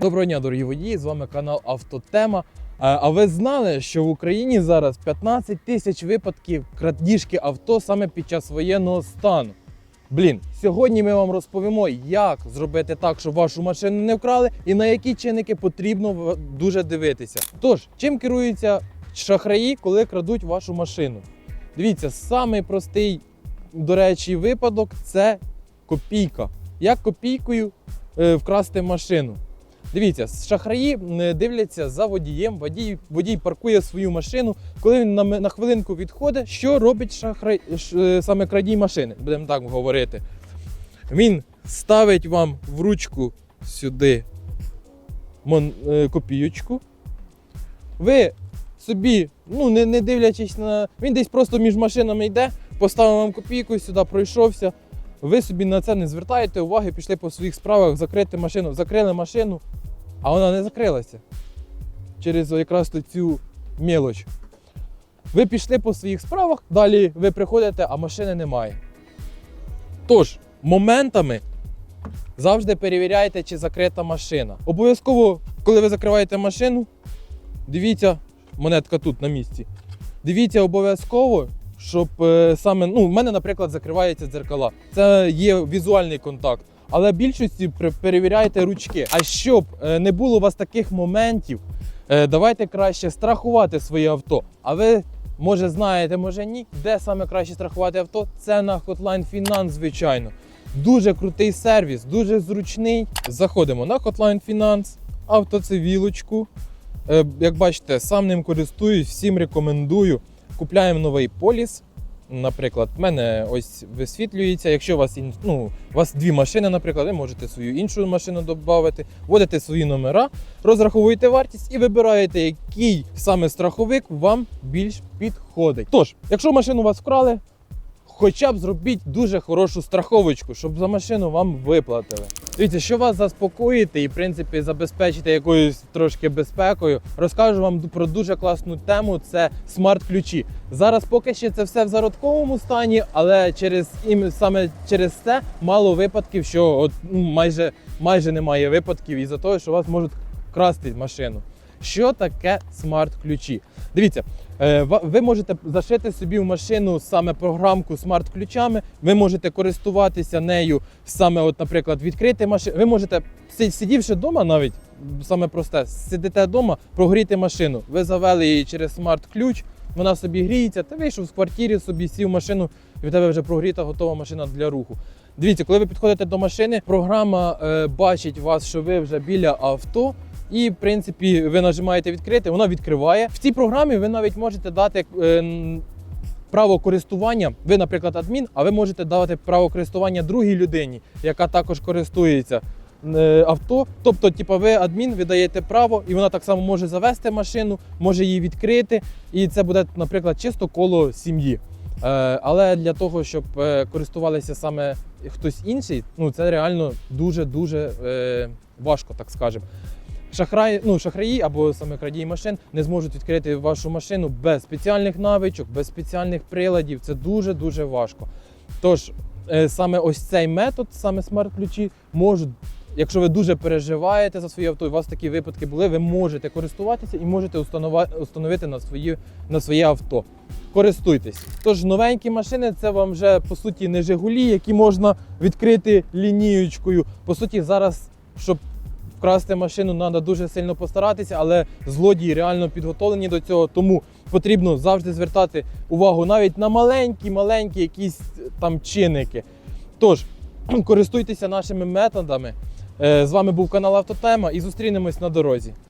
Доброго дня, дорогі водії! З вами канал Автотема. А а ви знали, що в Україні зараз 15 тисяч випадків крадіжки авто саме під час воєнного стану? Блін, сьогодні ми вам розповімо, як зробити так, щоб вашу машину не вкрали, і на які чинники потрібно дуже дивитися. Тож, чим керуються шахраї, коли крадуть вашу машину? Дивіться, самий простий, до речі, випадок це копійка. Як копійкою е, вкрасти машину? Дивіться, шахраї дивляться за водієм. Водій, водій паркує свою машину. Коли він на, на хвилинку відходить, що робить шахрай, ш- е, саме крадій машини? Будемо так говорити. Він ставить вам в ручку сюди мон, е, копійочку. Ви собі, ну не, не дивлячись на. Він десь просто між машинами йде, поставив вам копійку, сюди пройшовся. Ви собі на це не звертаєте уваги, пішли по своїх справах, закрити машину, закрили машину, а вона не закрилася через якраз цю мелоч. Ви пішли по своїх справах, далі ви приходите, а машини немає. Тож, моментами завжди перевіряйте, чи закрита машина. Обов'язково, коли ви закриваєте машину, дивіться, монетка тут на місці. Дивіться обов'язково, щоб е, саме, ну, в мене, наприклад, закриваються дзеркала. Це є візуальний контакт. Але більшості перевіряйте ручки. А щоб е, не було у вас таких моментів, е, давайте краще страхувати своє авто. А ви, може, знаєте, може ні, де саме краще страхувати авто? Це на Hotline Finance, звичайно. Дуже крутий сервіс, дуже зручний. Заходимо на Hotline Finance, автоцивілочку. Е, Як бачите, сам ним користуюсь, всім рекомендую. Купляємо новий поліс. Наприклад, в мене ось висвітлюється. Якщо у вас ну, у вас дві машини, наприклад, ви можете свою іншу машину додати, вводите свої номера, розраховуєте вартість і вибираєте, який саме страховик вам більш підходить. Тож, якщо машину у вас вкрали, хоча б зробіть дуже хорошу страховочку, щоб за машину вам виплатили. Дивіться, що вас заспокоїти і в принципі забезпечити якоюсь трошки безпекою, розкажу вам про дуже класну тему. Це смарт-ключі. Зараз поки ще це все в зародковому стані, але через ім саме через це мало випадків, що от ну, майже майже немає випадків із-за того, що вас можуть красти машину. Що таке смарт-ключі? Дивіться, е, ви можете зашити собі в машину саме програмку смарт-ключами. Ви можете користуватися нею саме, от, наприклад, відкрити машину. Ви можете, сидівши вдома, навіть саме просте, сидите вдома, прогріти машину. Ви завели її через смарт-ключ, вона собі гріється, ти вийшов з квартири, собі сів машину, і в тебе вже прогріта готова машина для руху. Дивіться, коли ви підходите до машини, програма е, бачить вас, що ви вже біля авто. І, в принципі, ви нажимаєте відкрити, вона відкриває. В цій програмі ви навіть можете дати е, право користування. Ви, наприклад, адмін, а ви можете давати право користування другій людині, яка також користується е, авто. Тобто, типу, ви адмін, ви даєте право, і вона так само може завести машину, може її відкрити. І це буде, наприклад, чисто коло сім'ї. Е, але для того, щоб е, користувалися саме хтось інший, ну це реально дуже-дуже е, важко, так скажемо. Шахраї, ну, шахраї або саме крадії машин не зможуть відкрити вашу машину без спеціальних навичок, без спеціальних приладів. Це дуже-дуже важко. Тож, е, саме ось цей метод, саме смарт-ключі, можуть, якщо ви дуже переживаєте за своє авто, і у вас такі випадки були, ви можете користуватися і можете установити на, свої, на своє авто. Користуйтесь. Тож новенькі машини це вам вже по суті не Жигулі, які можна відкрити лінієчкою. По суті, зараз, щоб вкрасти машину, треба дуже сильно постаратися, але злодії реально підготовлені до цього. Тому потрібно завжди звертати увагу навіть на маленькі, маленькі якісь е, там чинники. Тож, користуйтеся нашими методами. Е, З вами був канал Автотема і зустрінемось на дорозі.